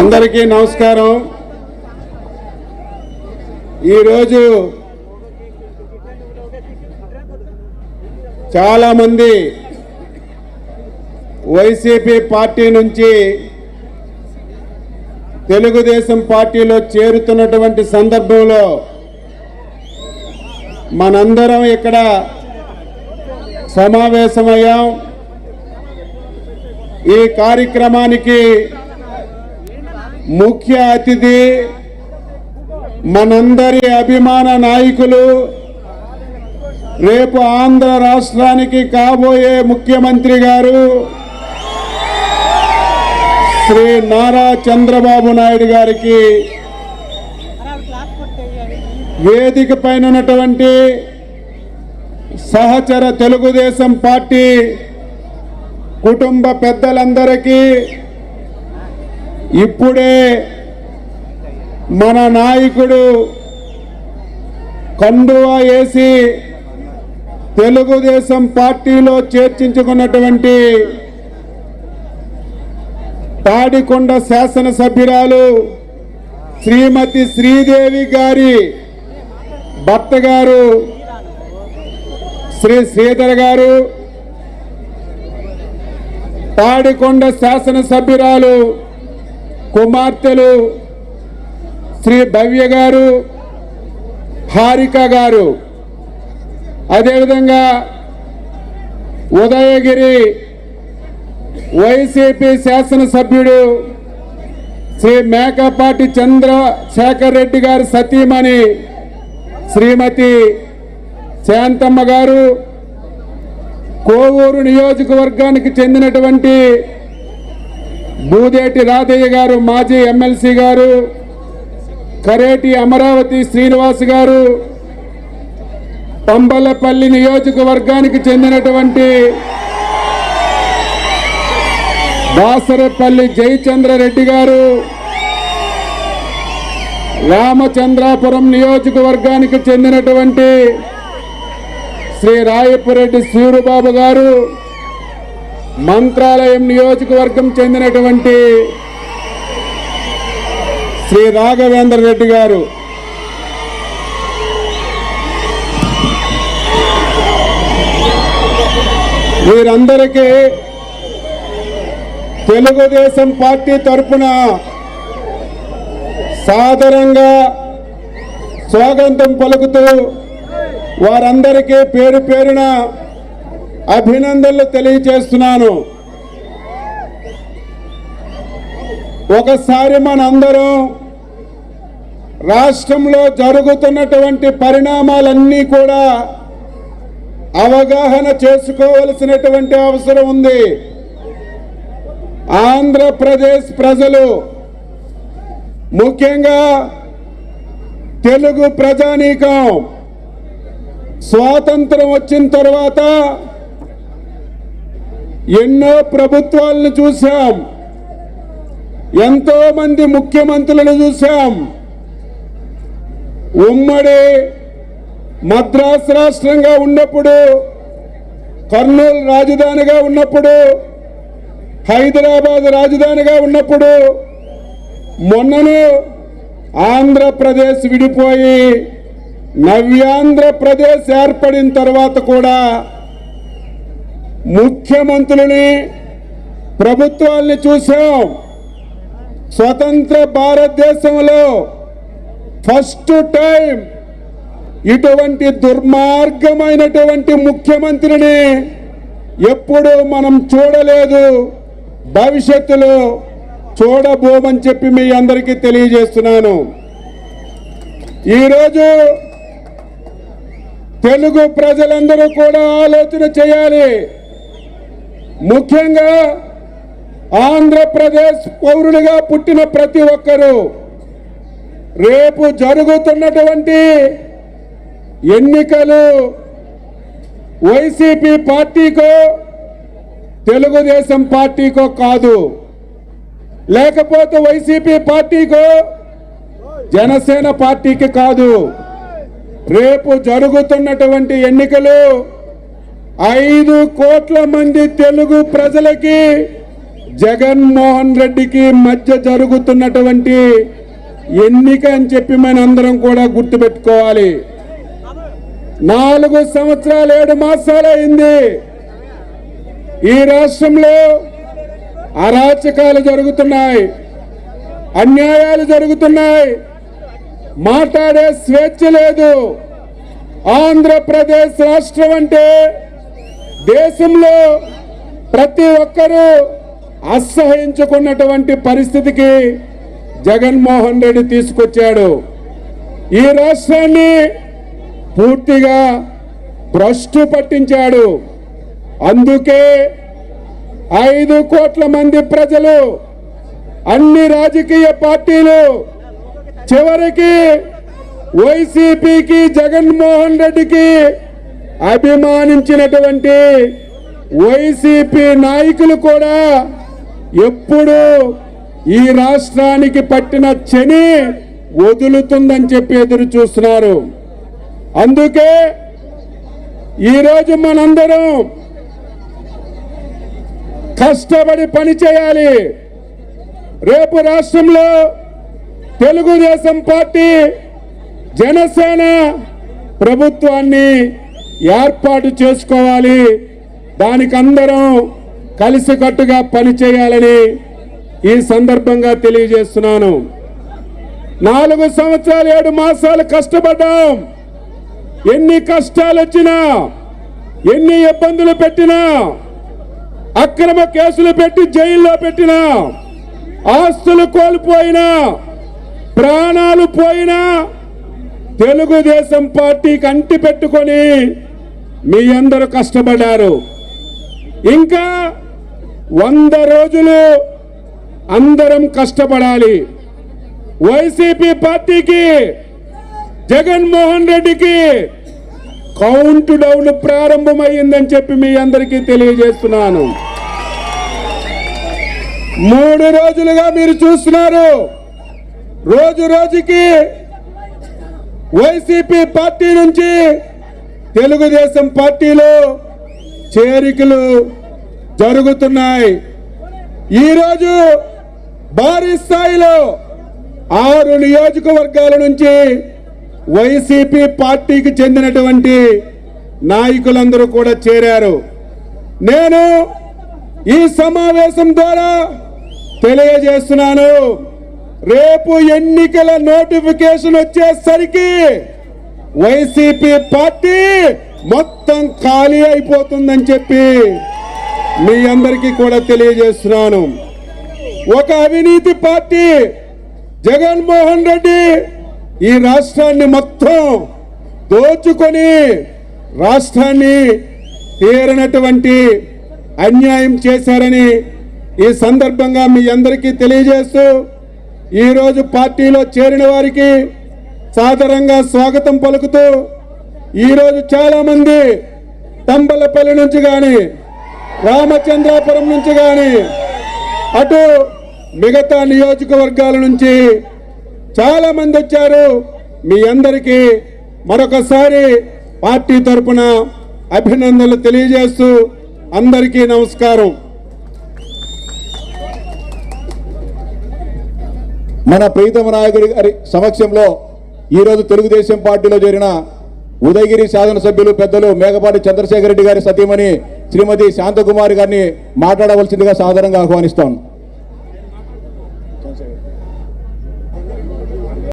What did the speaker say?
అందరికీ నమస్కారం. ఈరోజు చాలామంది వైసీపీ పార్టీ నుంచి తెలుగుదేశం పార్టీలో చేరుతున్నటువంటి సందర్భంలో మనందరం ఇక్కడ సమావేశమయ్యాం. ఈ కార్యక్రమానికి ముఖ్య అతిథి మనందరి అభిమాన నాయకులు రేపు ఆంధ్ర రాష్ట్రానికి కాబోయే ముఖ్యమంత్రి గారు శ్రీ నారా చంద్రబాబు నాయుడు గారికి వేదిక పైన ఉన్నటువంటి సహచర తెలుగుదేశం పార్టీ కుటుంబ పెద్దలందరికీ ఇప్పుడే మన నాయకుడు కండువా వేసి తెలుగుదేశం పార్టీలో చేర్చించుకున్నటువంటి తాడికొండ శాసనసభ్యురాలు శ్రీమతి శ్రీదేవి గారి భర్త గారు శ్రీ శ్రీధర్ గారు తాడికొండ శాసనసభ్యురాలు కుమార్తెలు శ్రీ భవ్య గారు హారిక గారు. అదేవిధంగా ఉదయగిరి వైసీపీ శాసనసభ్యుడు శ్రీ మేకపాటి చంద్రశేఖర్ రెడ్డి గారి సతీమణి శ్రీమతి శాంతమ్మ గారు కోవూరు నియోజకవర్గానికి చెందినటువంటి బూదేటి రాధయ్య గారు మాజీ ఎమ్మెల్సీ గారు కరేటి అమరావతి శ్రీనివాస్ గారు పంబలపల్లి నియోజకవర్గానికి చెందినటువంటి దాసరపల్లి జయచంద్రరెడ్డి గారు రామచంద్రాపురం నియోజకవర్గానికి చెందినటువంటి శ్రీ రాయపురెడ్డి సూరుబాబు గారు మంత్రాలయం నియోజకవర్గం చెందినటువంటి శ్రీ రాఘవేంద్ర రెడ్డి గారు. వీరందరికీ తెలుగుదేశం పార్టీ తరపున సాధారణంగా స్వాగతం పలుకుతూ వారందరికీ పేరు పేరున అభినందనలు తెలియచేస్తున్నాను ఒకసారి మనందరం రాష్ట్రంలో జరుగుతున్నటువంటి పరిణామాలన్నీ కూడా అవగాహన చేసుకోవలసినటువంటి అవసరం ఉంది. ఆంధ్రప్రదేశ్ ప్రజలు ముఖ్యంగా తెలుగు ప్రజానీకం స్వాతంత్రం వచ్చిన తర్వాత ఎన్నో ప్రభుత్వాలను చూశాం. ఎంతో మంది ముఖ్యమంత్రులను చూశాం. ఉమ్మడి మద్రాసు రాష్ట్రంగా ఉన్నప్పుడు కర్నూలు రాజధానిగా ఉన్నప్పుడు హైదరాబాద్ రాజధానిగా ఉన్నప్పుడు మొన్నను ఆంధ్రప్రదేశ్ విడిపోయి నవ్యాంధ్రప్రదేశ్ ఏర్పడిన తర్వాత కూడా ముఖ్యమంత్రులని ప్రభుత్వాల్ని చూసాం. స్వతంత్ర భారతదేశంలో ఫస్ట్ టైం ఇటువంటి దుర్మార్గమైనటువంటి ముఖ్యమంత్రిని ఎప్పుడూ మనం చూడలేదు. భవిష్యత్తులో చూడబోమని చెప్పి మీ అందరికీ తెలియజేస్తున్నాను. ఈరోజు తెలుగు ప్రజలందరూ కూడా ఆలోచన చేయాలి. ముఖ్యంగా ఆంధ్రప్రదేశ్ పౌరులుగా పుట్టిన ప్రతి ఒక్కరూ రేపు జరుగుతున్నటువంటి ఎన్నికలు వైసీపీ పార్టీకో తెలుగుదేశం పార్టీకో కాదు. లేకపోతే వైసీపీ పార్టీకో జనసేన పార్టీకి కాదు. రేపు జరుగుతున్నటువంటి ఎన్నికలు ఐదు కోట్ల మంది తెలుగు ప్రజలకి జగన్మోహన్ రెడ్డికి మధ్య జరుగుతున్నటువంటి ఎన్నిక అని చెప్పి మనందరం కూడా గుర్తుపెట్టుకోవాలి. నాలుగు సంవత్సరాలు ఏడు మాసాలైంది. ఈ రాష్ట్రంలో అరాచకాలు జరుగుతున్నాయి అన్యాయాలు జరుగుతున్నాయి. మాట్లాడే స్వేచ్ఛ లేదు. ఆంధ్రప్రదేశ్ రాష్ట్రం అంటే దేశంలో ప్రతి ఒక్కరూ అసహించుకున్నటువంటి పరిస్థితికి జగన్మోహన్ రెడ్డి తీసుకొచ్చాడు. ఈ రాష్ట్రాన్ని పూర్తిగా భ్రష్టు పట్టించాడు. అందుకే ఐదు కోట్ల మంది ప్రజలు అన్ని రాజకీయ పార్టీలు చివరికి వైసీపీకి జగన్మోహన్ రెడ్డికి అభిమానించినటువంటి వైసీపీ నాయకులు కూడా ఎప్పుడు ఈ రాష్ట్రానికి పట్టిన చెని వదులుతుందని చెప్పి ఎదురు చూస్తున్నారు. అందుకే ఈరోజు మనందరం కష్టపడి పని చేయాలి. రేపు రాష్ట్రంలో తెలుగుదేశం పార్టీ జనసేన ప్రభుత్వాన్ని ఏర్పాటు చేసుకోవాలి. దానికి అందరం కలిసికట్టుగా పనిచేయాలని ఈ సందర్భంగా తెలియజేస్తున్నాను. నాలుగు సంవత్సరాలు ఏడు మాసాలు కష్టపడ్డాం. ఎన్ని కష్టాలు వచ్చినా ఎన్ని ఇబ్బందులు పెట్టినా అక్రమ కేసులు పెట్టి జైల్లో పెట్టినా ఆస్తులు కోల్పోయినా ప్రాణాలు పోయినా తెలుగుదేశం పార్టీ కంటి పెట్టుకొని మీ అందరూ కష్టపడ్డారు. ఇంకా వంద రోజులు అందరం కష్టపడాలి. వైసీపీ పార్టీకి జగన్మోహన్ రెడ్డికి కౌంట్ డౌన్ ప్రారంభమైందని చెప్పి మీ అందరికీ తెలియజేస్తున్నాను. మూడు రోజులుగా మీరు చూస్తున్నారు. రోజు రోజుకి వైసీపీ పార్టీ నుంచి తెలుగుదేశం పార్టీలో చేరికలు జరుగుతున్నాయి. ఈరోజు భారీ స్థాయిలో ఆరు నియోజకవర్గాల నుంచి వైసీపీ పార్టీకి చెందినటువంటి నాయకులందరూ కూడా చేరారు. నేను ఈ సమావేశం ద్వారా తెలియజేస్తున్నాను రేపు ఎన్నికల నోటిఫికేషన్ వచ్చేసరికి వైసీపీ పార్టీ మొత్తం ఖాళీ అయిపోతుందని చెప్పి మీ అందరికీ కూడా తెలియజేస్తున్నాను. ఒక అవినీతి పార్టీ జగన్మోహన్ రెడ్డి ఈ రాష్ట్రాన్ని మొత్తం దోచుకొని రాష్ట్రాన్ని తీరనటువంటి అన్యాయం చేశారని ఈ సందర్భంగా మీ అందరికీ తెలియజేస్తూ ఈరోజు పార్టీలో చేరిన వారికి సాదరంగా స్వాగతం పలుకుతూ ఈరోజు చాలామంది తంబలపల్లి నుంచి కానీ రామచంద్రాపురం నుంచి కానీ అటు మిగతా నియోజకవర్గాల నుంచి చాలా మంది వచ్చారు. మీ అందరికీ మరొకసారి పార్టీ తరపున అభినందనలు తెలియజేస్తూ అందరికీ నమస్కారం. మన ప్రీతమ నాయకుడి గారి సమక్షంలో ఈరోజు తెలుగుదేశం పార్టీలో చేరిన ఉదయగిరి శాసనసభ్యులు పెద్దలు మేకపాటి చంద్రశేఖర రెడ్డి గారి సతీమణి శ్రీమతి శాంతకుమారి గారిని మాట్లాడవలసిందిగా సాధారణంగా ఆహ్వానిస్తాను